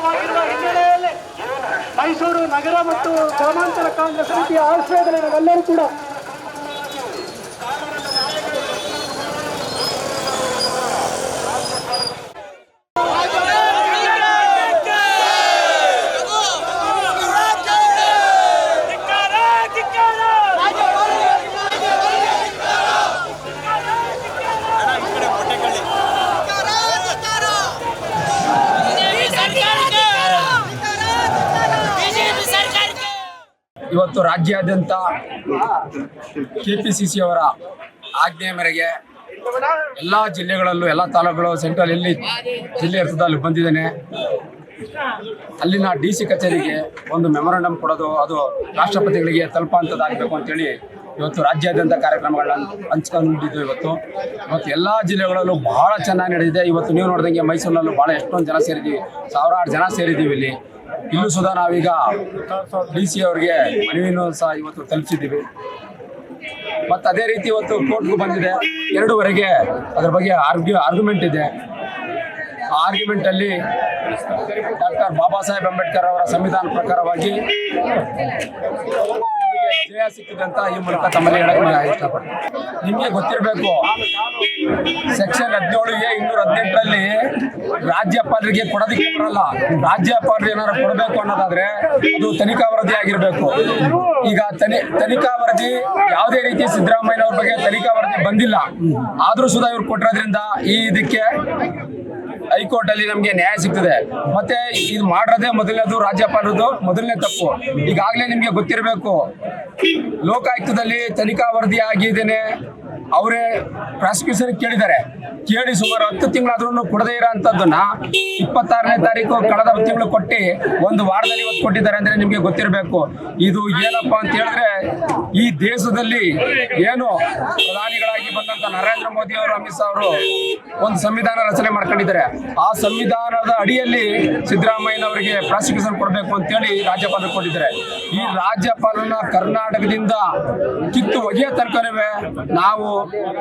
ಸಮಾವೇಶವಾಗಿರುವ ಹಿನ್ನೆಲೆಯಲ್ಲಿ ಮೈಸೂರು ನಗರ ಮತ್ತು ಗ್ರಾಮಾಂತರ ಕಾಂಗ್ರೆಸ್ ಸಮಿತಿಯ ಆಶ್ರಯದಲ್ಲಿ ನಾವೆಲ್ಲರೂ ಕೂಡ ಇವತ್ತು ರಾಜ್ಯಾದ್ಯಂತ ಕೆ ಪಿ ಸಿ ಅವರ ಆಜ್ಞೆಯ ಮೇರೆಗೆ ಎಲ್ಲ ಜಿಲ್ಲೆಗಳಲ್ಲೂ, ಎಲ್ಲ ತಾಲೂಕುಗಳು, ಸೆಂಟ್ರಲ್ ಎಲ್ಲಿ ಜಿಲ್ಲೆ ಇರ್ತದೆ ಅಲ್ಲಿ ಬಂದಿದ್ದೇನೆ. ಅಲ್ಲಿನ ಡಿ ಸಿ ಕಚೇರಿಗೆ ಒಂದು ಮೆಮೊರಂಡಮ್ ಕೊಡೋದು, ಅದು ರಾಷ್ಟ್ರಪತಿಗಳಿಗೆ ತಲುಪುವಂಥದ್ದಾಗಬೇಕು ಅಂತೇಳಿ ಇವತ್ತು ರಾಜ್ಯಾದ್ಯಂತ ಕಾರ್ಯಕ್ರಮಗಳನ್ನ ಹಂಚ್ಕೊಂಡಿದ್ದು ಇವತ್ತು. ಇವತ್ತು ಎಲ್ಲ ಜಿಲ್ಲೆಗಳಲ್ಲೂ ಬಹಳ ಚೆನ್ನಾಗಿ ನಡೆದಿದೆ. ಇವತ್ತು ನೀವು ನೋಡಿದಂಗೆ ಮೈಸೂರಿನಲ್ಲೂ ಬಹಳ ಎಷ್ಟೊಂದು ಜನ ಸೇರಿದ್ದೀವಿ, ಸಾವಿರಾರು ಜನ ಸೇರಿದ್ದೀವಿ ಇಲ್ಲಿ. ಇಲ್ಲೂ ಸುದಾ ನಾವೀಗ ಡಿ ಸಿ ಅವರಿಗೆ ಮನವಿಯನ್ನು ಸಹ ಇವತ್ತು ತಲುಪಿಸಿದ್ದೀವಿ ಮತ್ತು ಅದೇ ರೀತಿ ಇವತ್ತು ಕೋರ್ಟ್ಗೂ ಬಂದಿದೆ. ಎರಡೂವರೆಗೆ ಅದ್ರ ಬಗ್ಗೆ ಆರ್ಗ್ಯು, ಆರ್ಗ್ಯುಮೆಂಟ್ ಇದೆ. ಆ ಆರ್ಗ್ಯುಮೆಂಟಲ್ಲಿ ಡಾಕ್ಟರ್ ಬಾಬಾ ಸಾಹೇಬ್ ಅಂಬೇಡ್ಕರ್ ಅವರ ಸಂವಿಧಾನ ಪ್ರಕಾರವಾಗಿ ಜಯ ಸಿಕ್ಕಿದೆ ಅಂತ ಈ ಮೂಲಕ ತಮ್ಮಲ್ಲಿ ಹೇಳಕ್ಕೆ ನಾನು ಇಷ್ಟಪಡ್ತೀನಿ. ನಿಮಗೆ ಗೊತ್ತಿರಬೇಕು, ಸೆಕ್ಷನ್ ಹದಿನೇಳು ಎ ಇನ್ನೂರ ಹದಿನೆಂಟರಲ್ಲಿ ರಾಜ್ಯಪಾಲರಿಗೆ ಕೊಡೋದಕ್ಕೆ ಬರಲ್ಲ. ರಾಜ್ಯಪಾಲರು ಏನಾದ್ರು ಕೊಡಬೇಕು ಅನ್ನೋದಾದ್ರೆ ಅದು ತನಿಖಾ ವರದಿ ಆಗಿರಬೇಕು. ಈಗ ತನಿ, ತನಿಖಾ ವರದಿ ಯಾವುದೇ ರೀತಿ ಸಿದ್ದರಾಮಯ್ಯ ಅವ್ರ ಬಗ್ಗೆ ತನಿಖಾ ವರದಿ ಬಂದಿಲ್ಲ. ಆದ್ರೂ ಸುಧಾ ಇವ್ರು ಕೊಟ್ಟಿರೋದ್ರಿಂದ ಈ ಇದಕ್ಕೆ ಹೈಕೋರ್ಟ್ ಅಲ್ಲಿ ನಮಗೆ ನ್ಯಾಯ ಸಿಗ್ತದೆ. ಮತ್ತೆ ಇದು ಮಾಡಿರೋದೇ ಮೊದಲನೇದು ರಾಜ್ಯಪಾಲರದು ಮೊದಲನೇ ತಪ್ಪು. ಈಗಾಗಲೇ ನಿಮಗೆ ಗೊತ್ತಿರಬೇಕು. ಲೋಕಾಯುಕ್ತದಲ್ಲಿ ತನಿಖಾ ವರದಿ ಆಗಿದ್ದೇನೆ. ಅವರೇ ಪ್ರಾಸಿಕ್ಯೂಷನ್ ಕೇಳಿದ್ದಾರೆ. ಕೇಳಿ ಸುಮಾರು ಹತ್ತು ತಿಂಗಳಾದ್ರೂ ಕೊಡದೇ ಇರೋ ಅಂಥದ್ದನ್ನ ಇಪ್ಪತ್ತಾರನೇ ತಾರೀಕು ಕಳೆದ ತಿಂಗಳು ಕೊಟ್ಟು ಒಂದು ವಾರದಲ್ಲಿ ಇವತ್ತು ಕೊಟ್ಟಿದ್ದಾರೆ ಅಂದ್ರೆ ನಿಮಗೆ ಗೊತ್ತಿರಬೇಕು. ಇದು ಏನಪ್ಪಾ ಅಂತ ಹೇಳಿದ್ರೆ ಈ ದೇಶದಲ್ಲಿ ಏನು ಪ್ರಧಾನಿಗಳಾಗಿ ಬಂದಂತ ನರೇಂದ್ರ ಮೋದಿ ಅವರು, ಅಮಿತ್ ಶಾ ಅವರು ಒಂದು ಸಂವಿಧಾನ ರಚನೆ ಮಾಡ್ಕೊಂಡಿದ್ದಾರೆ. ಆ ಸಂವಿಧಾನದ ಅಡಿಯಲ್ಲಿ ಸಿದ್ದರಾಮಯ್ಯನವರಿಗೆ ಪ್ರಾಸಿಕ್ಯೂಷನ್ ಕೊಡಬೇಕು ಅಂತೇಳಿ ರಾಜ್ಯಪಾಲರು ಕೊಟ್ಟಿದ್ದಾರೆ. ಈ ರಾಜ್ಯಪಾಲನ ಕರ್ನಾಟಕದಿಂದ ಕಿತ್ತು ಒಗೆಯ ತನಕನವೇ ನಾವು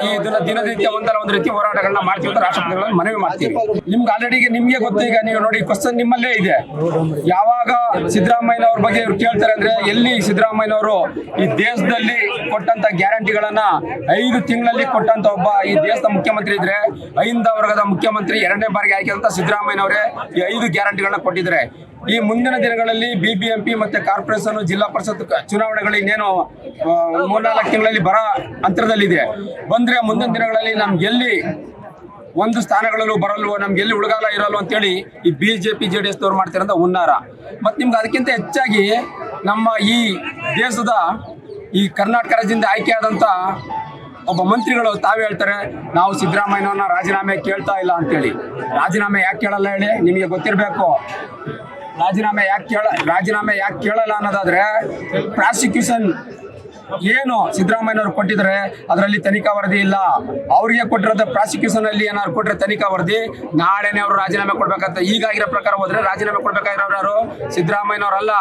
ಈ ಇದನ್ನ ದಿನನಿತ್ಯ ಒಂದಲ್ಲ ಒಂದು ರೀತಿ ಹೋರಾಟಗಳನ್ನ ಮಾಡ್ತೀವಿ ಅಂತ ರಾಷ್ಟ್ರಪತಿಗಳಲ್ಲಿ ಮನವಿ ಮಾಡ್ತೀವಿ. ನಿಮ್ಗೆ ಆಲ್ರೆಡಿ ನಿಮ್ಗೆ ಗೊತ್ತು, ಈಗ ನೀವು ನೋಡಿ ಕ್ವಶನ್ ನಿಮ್ಮಲ್ಲೇ ಇದೆ. ಯಾವಾಗ ಸಿದ್ದರಾಮಯ್ಯನವ್ರ ಬಗ್ಗೆ ಇವ್ರು ಕೇಳ್ತಾರೆ ಅಂದ್ರೆ ಎಲ್ಲಿ ಸಿದ್ದರಾಮಯ್ಯನವರು ಈ ದೇಶದಲ್ಲಿ ಕೊಟ್ಟಂತ ಗ್ಯಾರಂಟಿಗಳನ್ನ ಐದು ತಿಂಗಳಲ್ಲಿ ಕೊಟ್ಟಂತ ಒಬ್ಬ ಈ ದೇಶದ ಮುಖ್ಯಮಂತ್ರಿ ಇದ್ರೆ, ಐಂದ ವರ್ಗದ ಮುಖ್ಯಮಂತ್ರಿ ಎರಡನೇ ಬಾರಿಗೆ ಆಯ್ಕೆಂತ ಸಿದ್ದರಾಮಯ್ಯನವರೇ ಈ ಐದು ಗ್ಯಾರಂಟಿಗಳನ್ನ ಕೊಟ್ಟಿದ್ದಾರೆ ಈ ಮುಂದಿನ ದಿನಗಳಲ್ಲಿ ಬಿಬಿಎಂಪಿ ಮತ್ತೆ ಕಾರ್ಪೊರೇಷನ್, ಜಿಲ್ಲಾ ಪರಿಷತ್ ಚುನಾವಣೆಗಳು ಇನ್ನೇನು ಮೂರ್ನಾಲ್ಕು ತಿಂಗಳಲ್ಲಿ ಬರ ಅಂತರದಲ್ಲಿದೆ ಬಂದ್ರೆ ಮುಂದಿನ ದಿನಗಳಲ್ಲಿ ನಮ್ಗೆ ಎಲ್ಲಿ ಒಂದು ಸ್ಥಾನಗಳಲ್ಲೂ ಬರಲ್ವೋ, ನಮ್ಗೆ ಎಲ್ಲಿ ಉಳಗಾಲ ಇರಲ್ವೋ ಅಂತೇಳಿ ಈ ಬಿಜೆಪಿ ಜೆ ಡಿ ಎಸ್ ದವ್ರು ಮಾಡ್ತಿರೋ ಹುನ್ನಾರ. ಮತ್ತು ನಿಮ್ಗೆ ಅದಕ್ಕಿಂತ ಹೆಚ್ಚಾಗಿ ನಮ್ಮ ಈ ದೇಶದ ಈ ಕರ್ನಾಟಕ ರಾಜ್ಯದಿಂದ ಆಯ್ಕೆಯಾದಂಥ ಒಬ್ಬ ಮಂತ್ರಿಗಳು ತಾವೇ ಹೇಳ್ತಾರೆ, ನಾವು ಸಿದ್ದರಾಮಯ್ಯನವ್ರನ್ನ ರಾಜೀನಾಮೆ ಕೇಳ್ತಾ ಇಲ್ಲ ಅಂತೇಳಿ. ರಾಜೀನಾಮೆ ಯಾಕೆ ಕೇಳಲ್ಲ ಹೇಳಿ? ನಿಮಗೆ ಗೊತ್ತಿರಬೇಕು. ರಾಜೀನಾಮೆ ಯಾಕೆ ಕೇಳ ರಾಜೀನಾಮೆ ಯಾಕೆ ಕೇಳಲ್ಲ ಅನ್ನೋದಾದ್ರೆ ಪ್ರಾಸಿಕ್ಯೂಷನ್ ಏನು ಸಿದ್ದರಾಮಯ್ಯನವ್ರು ಕೊಟ್ಟಿದ್ರೆ ಅದರಲ್ಲಿ ತನಿಖಾ ವರದಿ ಇಲ್ಲ. ಅವ್ರಿಗೆ ಕೊಟ್ಟಿರೋದ ಪ್ರಾಸಿಕ್ಯೂಷನ್ ಅಲ್ಲಿ ಏನಾದ್ರು ಕೊಟ್ಟರೆ ತನಿಖಾ ವರದಿ, ನಾಳೆನೇ ಅವರು ರಾಜೀನಾಮೆ ಕೊಡ್ಬೇಕಂತ ಈಗಾಗಿರೋ ಪ್ರಕಾರ ಹೋದ್ರೆ ರಾಜೀನಾಮೆ ಕೊಡ್ಬೇಕಾಗಿರೋರು ಸಿದ್ದರಾಮಯ್ಯನವರಲ್ಲ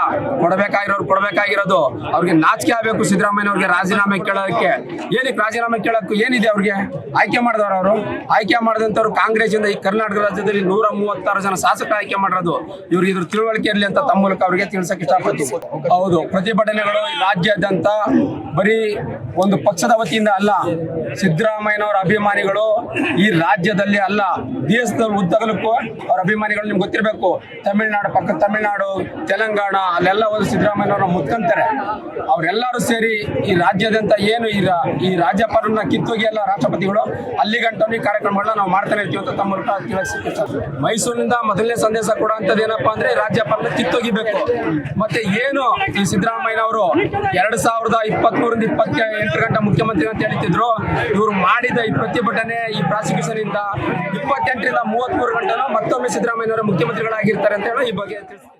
ಕೊಡಬೇಕಾಗಿರೋರು ಕೊಡಬೇಕಾಗಿರೋದು. ಅವ್ರಿಗೆ ನಾಚಿಕೆ ಆಗಬೇಕು ಸಿದ್ದರಾಮಯ್ಯನವ್ರಿಗೆ ರಾಜೀನಾಮೆ ಕೇಳೋದಕ್ಕೆ. ಏನಕ್ಕೆ ರಾಜೀನಾಮೆ ಕೇಳೋಕ್ಕೂ ಏನಿದೆ ಅವ್ರಿಗೆ? ಆಯ್ಕೆ ಮಾಡಿದವರು ಅವರು. ಆಯ್ಕೆ ಮಾಡಿದಂಥವ್ರು ಕಾಂಗ್ರೆಸ್ ಇಂದ ಈ ಕರ್ನಾಟಕ ರಾಜ್ಯದಲ್ಲಿ ನೂರ ಮೂವತ್ತಾರು ಜನ ಶಾಸಕರು ಆಯ್ಕೆ ಮಾಡಿರೋದು. ಇವ್ರಿಗೆ ಇದ್ರ ತಿಳುವಳಿಕೆ ಇರಲಿ ಅಂತ ತಮ್ಮ ಮೂಲಕ ಅವರಿಗೆ ತಿಳಿಸಕ್ಕೆ ಇಷ್ಟಪಡ್ತೀವಿ ಹೌದು. ಪ್ರತಿಭಟನೆಗಳು ರಾಜ್ಯಾದ್ಯಂತ ಬರೀ ಒಂದು ಪಕ್ಷದ ವತಿಯಿಂದ ಅಲ್ಲ ಸಿದ್ದರಾಮಯ್ಯನವರ ಅಭಿಮಾನಿಗಳು ಈ ರಾಜ್ಯದಲ್ಲಿ ಅಲ್ಲ ದೇಶದ ಉದ್ದಗಲಕ್ಕೂ ಅವ್ರ ಅಭಿಮಾನಿಗಳು ನಿಮ್ಗೆ ಗೊತ್ತಿರಬೇಕು. ತಮಿಳ್ನಾಡು ಪಕ್ಕ ತಮಿಳ್ನಾಡು, ತೆಲಂಗಾಣ, ಅಲ್ಲೆಲ್ಲ ಒಂದು ಸಿದ್ದರಾಮಯ್ಯನವ್ರನ್ನ ಮುತ್ಕೊಂತಾರೆ. ಅವರೆಲ್ಲರೂ ಸೇರಿ ಈ ರಾಜ್ಯದಂತ ಏನು ಈ ರಾಜ್ಯಪಾಲರನ್ನ ಕಿತ್ತೋಗಿ ಎಲ್ಲ ರಾಷ್ಟ್ರಪತಿಗಳು, ಅಲ್ಲಿ ಗಂಟು ಈ ಕಾರ್ಯಕ್ರಮಗಳನ್ನ ನಾವು ಮಾಡ್ತಾನೆ ಇರ್ತೀವಿ ಅಂತ ತಮ್ಮ ಮೂಲಕ. ಮೈಸೂರಿನಿಂದ ಮೊದಲನೇ ಸಂದೇಶ ಕೊಡುವಂಥದ್ದು ಏನಪ್ಪಾ ಅಂದ್ರೆ ರಾಜ್ಯಪಾಲನ ಕಿತ್ತೋಗಿಬೇಕು. ಮತ್ತೆ ಏನು ಈ ಸಿದ್ದರಾಮಯ್ಯನವರು ಎರಡ್ ಸಾವಿರದ ಇಪ್ಪತ್ಮೂರಿಂದ ಇಪ್ಪತ್ತ ಎಂಟು ಗಂಟೆ ಮುಖ್ಯಮಂತ್ರಿ ಅಂತ ಹೇಳ್ತಿದ್ರು. ಇವರು ಮಾಡಿದ ಈ ಪ್ರತಿಭಟನೆ ಈ ಪ್ರಾಸಿಕ್ಯೂಷನ್ ಇಂದ ಇಪ್ಪತ್ತೆಂಟರಿಂದ ಮೂವತ್ಮೂರು ಗಂಟೆನೂ ಮತ್ತೊಮ್ಮೆ ಸಿದ್ದರಾಮಯ್ಯನವರು ಮುಖ್ಯಮಂತ್ರಿಗಳಾಗಿರ್ತಾರೆ ಅಂತ ಹೇಳಿ ಈ ಬಗ್ಗೆ ತಿಳಿಸ್ತೀನಿ.